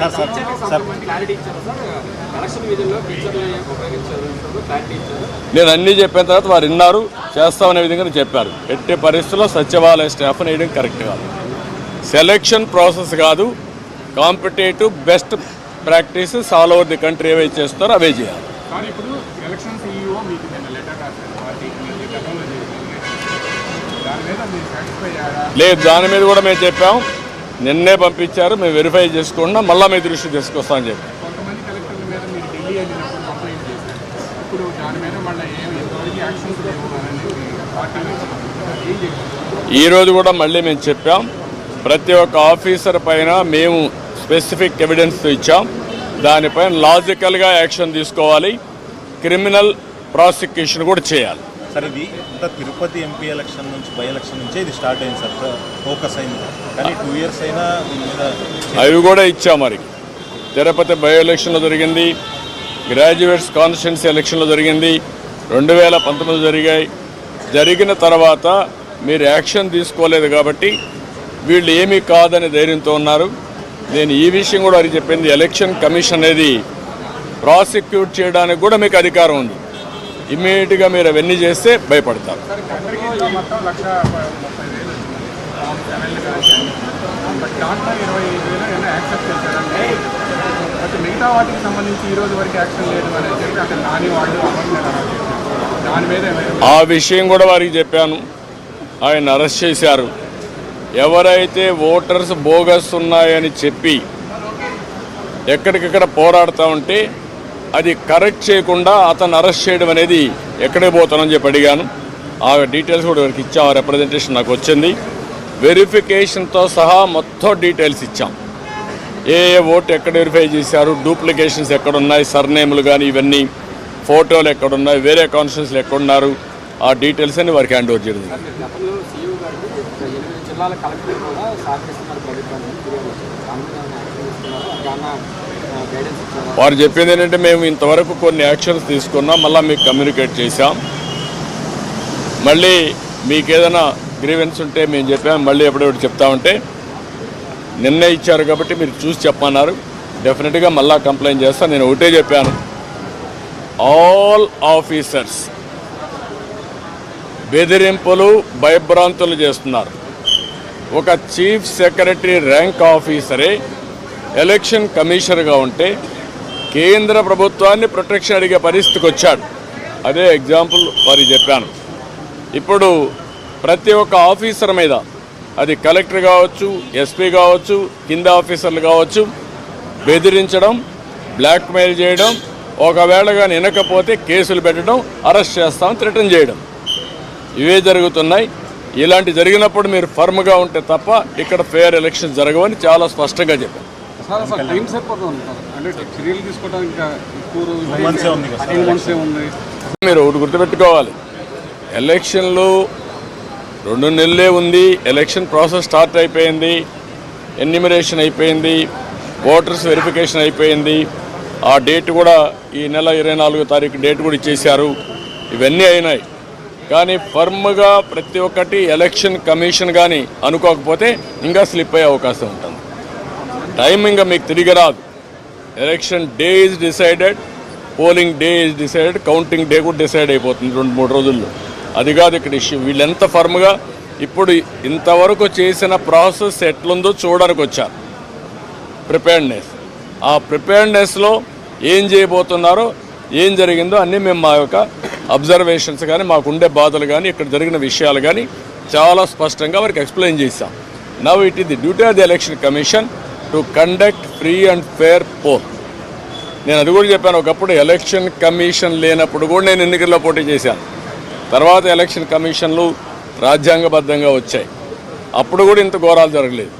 Sir sir నేను అన్నీ చెప్పిన తర్వాత వారు విన్నారు చేస్తామనే విధంగా చెప్పారు. ఎట్టి పరిస్థితుల్లో సచివాలయ స్టాఫ్ వేయడం కరెక్ట్ కాదు. సెలెక్షన్ ప్రాసెస్ కాదు. Competitive best practices all over the country ఏవైతే చేస్తారో అవే చేయాలి. కానీ ఇప్పుడు ఎలక్షన్ సీఈఓ మీకు నిన్న లెటర్ రాశారు. పార్టీకి మీరు గతంలో చేసింది దాని మీద మీరు సాటిస్ఫై అయ్యారా? లేదు దాని మీద కూడా మేము చెప్పాం. నిన్నే పంపించారు మేము వెరిఫై చేసుకుంటున్నాం మళ్ళీ మీ దృష్టికి తీసుకొస్తామని చెప్పి. కొంతమంది కలెక్టర్ల మీద మీరు ఢిల్లీ వెళ్ళినప్పుడు కంప్లైంట్ చేశారు. ఇప్పుడు దాని మీద మళ్ళీ ఏమి ఇంతవరకు యాక్షన్స్ లేవు అని పార్టీ నుంచి ఏం చెప్పారు? ఈ రోజు కూడా మళ్ళీ మేము చెప్పాం. ప్రతి ఒక్క ఆఫీసర్ పైన మేము స్పెసిఫిక్ ఎవిడెన్స్ ఇచ్చాం. దానిపైన లాజికల్గా యాక్షన్ తీసుకోవాలి. క్రిమినల్ ప్రాసిక్యూషన్ కూడా చేయాలి. సార్ ఇది ఇంత తిరుపతి ఎంపీ ఎలక్షన్ నుంచి బై ఎలక్షన్ నుంచే ఇది స్టార్ట్ అయింది సార్. ఫోకస్ అయింది. కానీ టూ ఇయర్స్ అయినా దీని మీద అవి కూడా ఇచ్చాం మరి. తిరుపతి బై ఎలక్షన్లో జరిగింది. గ్రాడ్యుయేట్స్ కాన్స్టిట్యున్సీ ఎలక్షన్లో జరిగింది. రెండు వేల పంతొమ్మిది జరిగాయి. జరిగిన తర్వాత మీరు యాక్షన్ తీసుకోలేదు కాబట్టి వీళ్ళు ఏమీ కాదని ధైర్యంతో ఉన్నారు. నేను ఈ విషయం కూడా అది చెప్పింది. ఎలక్షన్ కమిషన్ అనేది ప్రాసిక్యూట్ చేయడానికి కూడా మీకు అధికారం ఉంది. ఇమ్మీడియట్గా మీరు అవన్నీ చేస్తే భయపడతారు మిగతా వాటికి సంబంధించి ఈ రోజు వరకు యాక్షన్ లేదు అని చెప్పి నాని వాళ్ళు. దాని మీద ఆ విషయం కూడా వారికి చెప్పాను ఆయన అరెస్ట్ చేశారు ఎవరైతే ఓటర్స్ బోగస్ ఉన్నాయని చెప్పి ఎక్కడికక్కడ పోరాడుతూ ఉంటే అది కరెక్ట్ చేయకుండా అతను అరెస్ట్ చేయడం అనేది ఎక్కడే పోతానని చెప్పి అడిగాను. ఆ డీటెయిల్స్ కూడా వారికి ఇచ్చాం ఆ రిప్రజెంటేషన్ నాకు వచ్చింది. వెరిఫికేషన్తో సహా మొత్తం డీటెయిల్స్ ఇచ్చాం. ఏ ఏ ఓటు ఎక్కడ వెరిఫై చేశారు డూప్లికేషన్స్ ఎక్కడున్నాయి సర్నేములు కానీ ఇవన్నీ ఫోటోలు ఎక్కడున్నాయి వేరే కాన్స్టిట్యూన్సీలు ఎక్కడున్నారు ఆ డీటెయిల్స్ అని వారికి హ్యాండ్ ఓవర్ చేయడం జరిగింది. జిల్లాల కలెక్టర్ కూడా వారు చెప్పింది ఏంటంటే మేము ఇంతవరకు కొన్ని యాక్షన్స్ తీసుకున్నాం మళ్ళీ మీకు కమ్యూనికేట్ చేశాం. మళ్ళీ మీకు ఏదైనా గ్రీవెన్స్ ఉంటే మేము చెప్పాం. మళ్ళీ ఎప్పుడెప్పుడు చెప్తామంటే నిన్నే ఇచ్చారు కాబట్టి మీరు చూసి చెప్పన్నారు. డెఫినెట్గా మళ్ళా కంప్లైంట్ చేస్తాను నేను ఒకటే చెప్పాను. ఆల్ ఆఫీసర్స్ బెదిరింపులు భయభ్రాంతులు చేస్తున్నారు. ఒక చీఫ్ సెక్రటరీ ర్యాంక్ ఆఫీసరే ఎలక్షన్ కమిషనర్గా ఉంటే కేంద్ర ప్రభుత్వాన్ని ప్రొటెక్షన్ అడిగే పరిస్థితికి వచ్చాడు. అదే ఎగ్జాంపుల్ వారికి చెప్పాను. ఇప్పుడు ప్రతి ఒక్క ఆఫీసర్ మీద అది కలెక్టర్ కావచ్చు ఎస్పీ కావచ్చు కింద ఆఫీసర్లు కావచ్చు బెదిరించడం బ్లాక్మెయిల్ చేయడం ఒకవేళ కానీ వినకపోతే కేసులు పెట్టడం అరెస్ట్ చేస్తామని థ్రెటన్ చేయడం. ఇవే జరుగుతున్నాయి. ఇలాంటి జరిగినప్పుడు మీరు ఫర్మ్గా ఉంటే తప్ప ఇక్కడ ఫేర్ ఎలక్షన్ జరగవని చాలా స్పష్టంగా చెప్పారు. సార్ అసలు టైం సరిపోతుంది సార్. అంటే చర్యలు తీసుకోవడానికి ఎక్కువ మంత్సే ఉంది మీరు ఒకటి గుర్తుపెట్టుకోవాలి. ఎలక్షన్లు రెండు నెలలే ఉంది. ఎలక్షన్ ప్రాసెస్ స్టార్ట్ అయిపోయింది. ఎన్నిమిరేషన్ అయిపోయింది. ఓటర్స్ వెరిఫికేషన్ అయిపోయింది. ఆ డేట్ కూడా ఈ నెల ఇరవై నాలుగో తారీఖు డేట్ కూడా ఇచ్చేశారు. ఇవన్నీ అయినాయి. కానీ ఫర్మ్గా ప్రతి ఒక్కటి ఎలక్షన్ కమిషన్ కానీ అనుకోకపోతే ఇంకా స్లిప్ అయ్యే అవకాశం ఉంటుంది. టైం ఇంకా మీకు తిరిగి రాదు. Election day is decided polling day is decided counting day కూడా డిసైడ్ అయిపోతుంది రెండు మూడు రోజుల్లో. అది కాదు ఇక్కడ ఇష్యూ వీళ్ళు ఎంత ఫర్మ్గా ఇప్పుడు ఇంతవరకు చేసిన ప్రాసెస్ ఎట్లుందో చూడడానికి వచ్చారు. ప్రిపేర్డ్నెస్ ఆ ప్రిపేర్డ్నెస్లో ఏం చేయబోతున్నారో ఏం జరిగిందో అన్నీ మేము మా యొక్క అబ్జర్వేషన్స్ కానీ మాకుండే బాధలు కానీ ఇక్కడ జరిగిన విషయాలు కానీ చాలా స్పష్టంగా వారికి ఎక్స్ప్లెయిన్ చేశాం. Now it is the duty of the election commission to conduct free and fair poll నేను అది కూడా చెప్పాను ఒకప్పుడు ఎలక్షన్ కమిషన్ లేనప్పుడు కూడా నేను ఎన్నికల్లో పోటీ చేశాను. తర్వాత ఎలక్షన్ కమిషన్లు రాజ్యాంగబద్ధంగా వచ్చాయి. అప్పుడు కూడా ఇంత ఘోరాలు జరగలేదు.